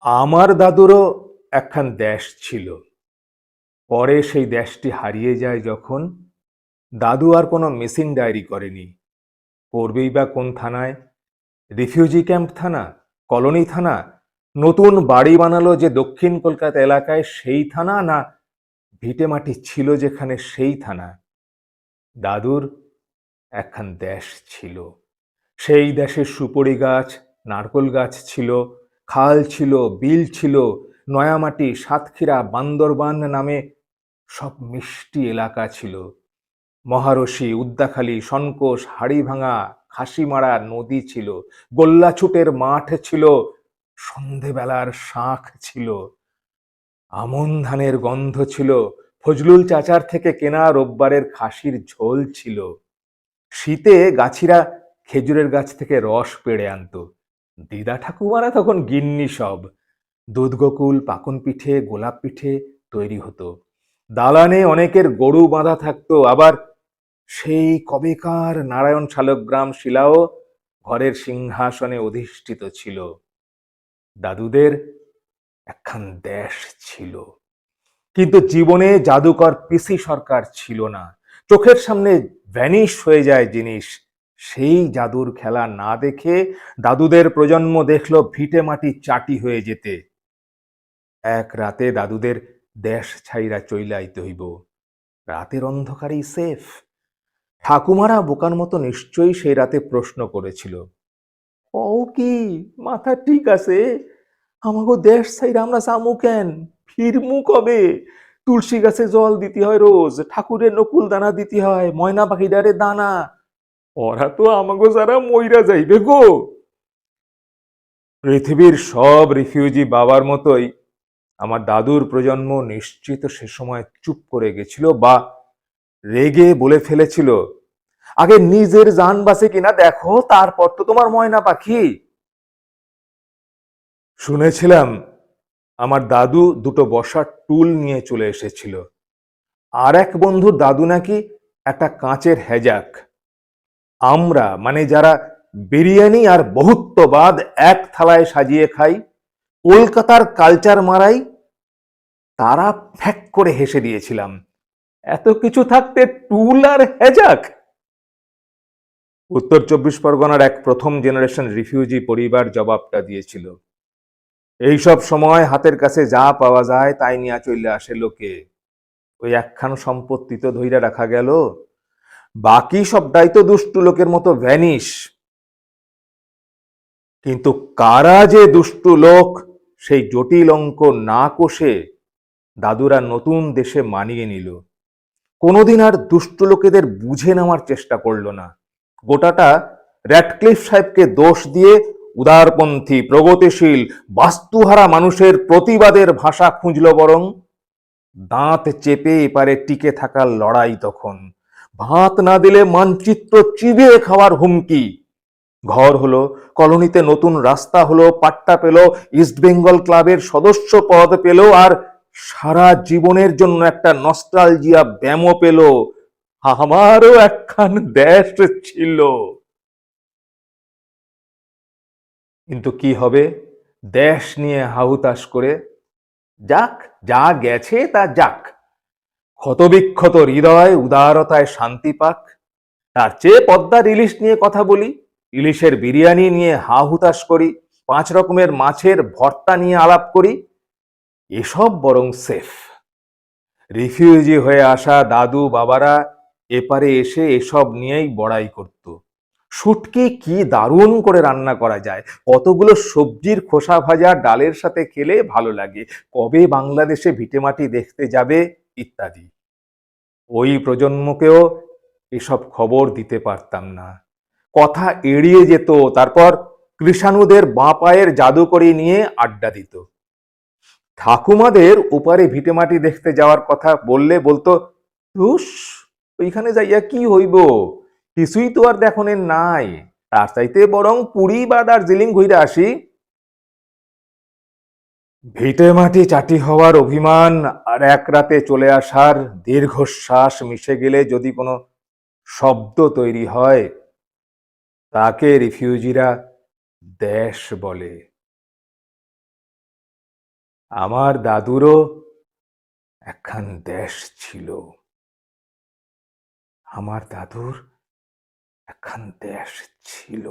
আমার দাদুরও একখান দেশ ছিল। পরে সেই দেশটি হারিয়ে যায় যখন দাদু আর কোনো মিসিং ডায়েরি করেনি। করবেই বা কোন থানায়? রিফিউজি ক্যাম্প থানা? কলোনি থানা? নতুন বাড়ি বানালো যে দক্ষিণ কলকাতা এলাকায় সেই থানা না ভিটেমাটি ছিল যেখানে সেই থানা? দাদুর একখান দেশ ছিল। সেই দেশে সুপরি গাছ, নারকোল গাছ ছিল খাল ছিল, বিল ছিল, নয়ামাটি, সাতক্ষীরা, বান্দরবান নামে সব মিষ্টি এলাকা ছিল। মহারশি, উদ্দাখালি সনকোষ হাড়িভাঙা, খাসিমারা নদী ছিল। গোল্লাছুটের মাঠ ছিল, সন্ধেবেলার শাঁখ ছিল। আমন ধানের গন্ধ ছিল, ফজলুল চাচার থেকে কেনা রোববারের খাসির ঝোল ছিল। শীতে গাছিরা খেজুরের গাছ থেকে রস পেড়ে আনতো। দিদা ঠাকুমারা তখন গিন্নি সব। দুধ গোকুল পাকন পিঠে গোলাপ পিঠে তৈরি হতো। দালানে অনেকের গরু বাঁধা থাকতো, আবার সেই কবেকার নারায়ণ শালগ্রাম শিলাও ঘরের সিংহাসনে অধিষ্ঠিত ছিল। দাদুদের একখান দেশ ছিল। কিন্তু জীবনে জাদুকর পিসি সরকার ছিল না। চোখের সামনে ভ্যানিশ হয়ে যায় জিনিস। সেই জাদুর খেলা না দেখে দাদুদের প্রজন্ম দেখল ভিটে মাটি চাটি হয়ে যেতে। এক রাতে দাদুদের দেশ ছাইরা চইলাইতে হইব। রাতের অন্ধকারেই সেফ। ঠাকুমারা বোকার মতো নিশ্চয়ই সেই রাতে প্রশ্ন করেছিল ও কি, মাথা ঠিক আছে? আমাকে দেশ ছাইরা আমরা সামু কেন? ফিরমু কবে? তুলসী গাছে জল দিতে হয় রোজ, ঠাকুরের নকুল দানা দিতে হয়, ময়না পাখিটারে দানা ওরা তো আমাগো যারা মইরা যাইবে গো। পৃথিবীর সব রিফিউজি বাবার মতোই আমার দাদুর প্রজন্ম নিশ্চিত সে সময় চুপ করে গেছিল বা রেগে বলে ফেলেছিল। আগে নিজের জান বাঁচে কিনা দেখো, তারপর তো তোমার ময়না পাখি। শুনেছিলাম আমার দাদু দুটো বসার টুল নিয়ে চলে এসেছিল। আর এক বন্ধুর দাদু নাকি একটা কাঁচের হেজাক। আমরা মানে যারা বিরিয়ানি আর বহুত্ববাদ এক থালায় সাজিয়ে খাই, কলকাতার কালচার মারাই, তারা ফ্যাক করে হেসে দিয়েছিলাম। এত কিছু থাকতে টুল আর হেজাক? উত্তর চব্বিশ পরগনার এক প্রথম জেনারেশন রিফিউজি পরিবার জবাবটা দিয়েছিল। এইসব সময় হাতের কাছে যা পাওয়া যায় তাই নিয়ে চলে আসে লোকে। ওই একখান সম্পত্তি তো ধইরা রাখা গেল। বাকি সবটাই তো দুষ্টু লোকের মতো ভ্যানিশ। কিন্তু কারা যে দুষ্টু লোক, সেই জটিল অঙ্ক না কষে দাদুরা নতুন দেশে মানিয়ে নিল। কোনোদিন আর দুষ্টু লোকেদের বুঝে নেওয়ার চেষ্টা করল না। গোটাটা র্যাটক্লিফ সাহেবকে দোষ দিয়ে উদারপন্থী, প্রগতিশীল, বাস্তুহারা মানুষের প্রতিবাদের ভাষা খুঁজল বরং দাঁত চেপে এপারে টিকে থাকার লড়াই তখন ভাত না দিলে মানচিত্র চিবিয়ে খাওয়ার হুমকি। ঘর হলো, কলোনিতে নতুন রাস্তা হলো, পাট্টা পেল, ইস্ট বেঙ্গল ক্লাবের সদস্য পদ পেল, আর সারা জীবনের জন্য একটা নস্টালজিয়া ব্যামো পেল। আমারও একখান দেশ ছিল। কিন্তু কি হবে? দেশ নিয়ে হাহুতাশ করে, যাক, যা গেছে তা যাক। ক্ষতবিক্ষত হৃদয় উদারতায় শান্তি পাক। তার চেয়ে পদ্মার ইলিশ নিয়ে কথা বলি, ইলিশের বিরিয়ানি নিয়ে হা হুতাশ করি, পাঁচ রকমের মাছের ভর্তা নিয়ে আলাপ করি, এসব বরং সেফ। রিফিউজি হয়ে আসা দাদু বাবারা এপারে এসে এসব নিয়েই বড়াই করত। শুটকি কি দারুণ করে রান্না করা যায়। কতগুলো সবজির খোসা ভাজা ডালের সাথে খেলে ভালো লাগে। কবে বাংলাদেশে ভিটেমাটি দেখতে যাবে? ইত্যাদি। ওই প্রজন্মকেও এসব খবর দিতে পারতাম না। কথা এড়িয়ে যেত, তারপর কৃষাণুদের বাঁ পায়ের জাদুকরি নিয়ে আড্ডা দিত। ঠাকুমাদের ওপারে ভিটেমাটি দেখতে যাওয়ার কথা বললে বলতো রুস ওইখানে যাইয়া কি হইব? কিছুই তো আর দেখনের নাই। তার চাইতে বরং পুরী বা দার্জিলিং ঘুরে আসি। ভিটে মাটি চাটি হওয়ার অভিমান আর এক রাতে চলে আসার দীর্ঘশ্বাস মিশে গেলে যদি কোনো শব্দ তৈরি হয়, তাকে রিফিউজিরা দেশ বলে। আমার দাদুরও একখান দেশ ছিল। আমার দাদুর একখান দেশ ছিল।